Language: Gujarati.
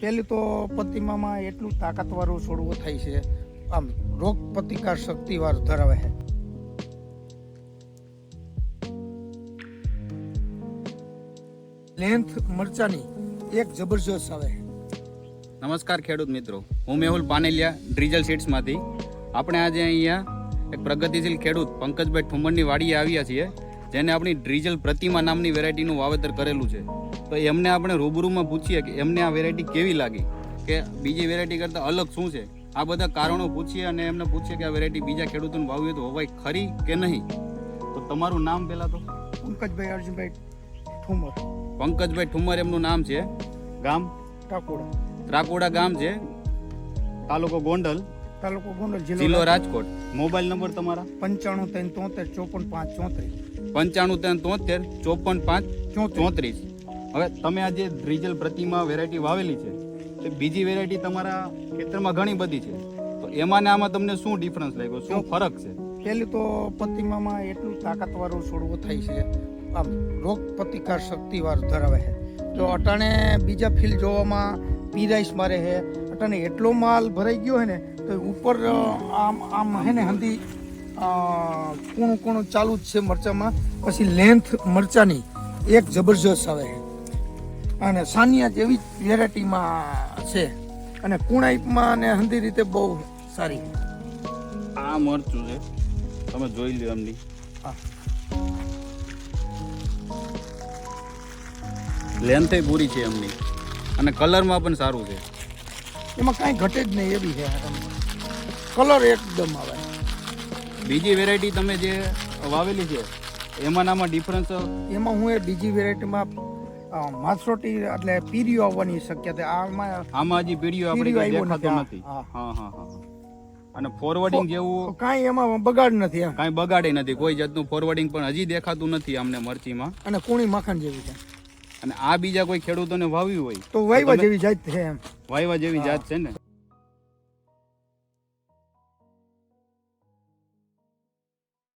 પહેલું તો પ્રતિમામાં એટલું તાકાતવાળું છોડવું થાય છે. આમ રોગ પ્રતિકાર શક્તિવાર ધરાવે છે. લેન્થ મરચાની એક જબરજસ્ત આવે નમસ્કાર ખેડૂત મિત્રો. હું મેહુલ પાનેલિયા, ડ્રીજલ સીડ્સમાંથી. આપણે આજે અહીંયા એક પ્રગતિશીલ ખેડૂત પંકજભાઈ ઠુમરની વાડીએ આવ્યા છીએ, જેને આપણી ડ્રીજલ પ્રતિમા નામની વેરાયટીનું વાવેતર કરેલું છે. તો એમને આપણે રૂબરૂમાં પૂછીએ કે એમને આ વેરાયટી કેવી લાગી? કે બીજી વેરાયટી કરતાં અલગ શું છે? આ બધા કારણો પૂછીએ અને એમને પૂછીએ કે આ વેરાયટી બીજા ખેડૂતોને વાવીએ તો હોવાય ખરી કે નહીં? તો તમારું નામ પહેલાં તો? પંકજભાઈ અર્જુનભાઈ ઠુમર. પંકજભાઈ ઠુમર એમનું નામ છે. ગામ? ટાકોડા ત્રાકોડા ગામ છે. તાલુકો ગોંડલ? તાલુકો ગોંડલ જિલ્લો રાજકોટ. મોબાઈલ નંબર તમારા? પંચાણું ત્રણ તોતેર ચોપન પાંચ ચોત્રીસ. પંચાણું ત્રણ તોતેર ચોપન પાંચ ચોત્રીસ. હવે તમે આ જે ડ્રીજલ પ્રતિમા વેરાયટી વાવેલી છે, તે બીજી વેરાયટી તમારા ખેતરમાં ઘણી બધી છે. તો એમાં ને આમાં તમને શું ડિફરન્સ લાગ્યો? શું ફરક છે? પહેલું તો પ્રતિમામાં એટલું તાકાતવાળું છોડવું થાય છે. આમ રોગ પ્રતિકાર શક્તિવાળું ધરાવે છે. તો અટાણે બીજા ફિલ્ડ જોવામાં પીરાઈસ મારે છે, અટાણે એટલો માલ ભરાઈ ગયો હોય ને, તો ઉપર આમ આમ હે ને હંધી કૂણું કૂણું ચાલુ જ છે મરચામાં. પછી લેન્થ મરચાની એક જબરજસ્ત આવે છે. અને સાનિયા જેવી જ વેરાયટીમાં છે. અને કુણાઈપમાં અને હંધી રીતે બહુ સારી. આ મરચું છે. તમે જોઈ લો એમની. લેન્થે પૂરી છે એમની. અને કલરમાં પણ સારું છે. એમાં કાંઈ ઘટે જ નહીં એવી છે કલર એકદમ આવે. બીજી વેરાયટી તમે જે વાવેલી છે એમાં નામાં ડિફરન્સ એમાં હું એ બીજી વેરાયટીમાં માસરોટી એટલે પીરીઓ આવવાની શક્યતા આમાં આમાં હજી પીરીઓ આપણે દેખાતો નથી. હા. હા હા અને ફોરવર્ડિંગ જેવું કાંઈ એમાં બગાડ નથી કાંઈ બગાડે નથી કોઈ જાતનું ફોરવર્ડિંગ પણ હજી દેખાતું નથી અમને મરચીમાં. અને કુણી માખણ જેવી છે. અને આ બીજા કોઈ ખેડૂતોને વાવ્યું હોય તો વાયવા જેવી જાત છે એમ. વાયવા જેવી જાત છે ને?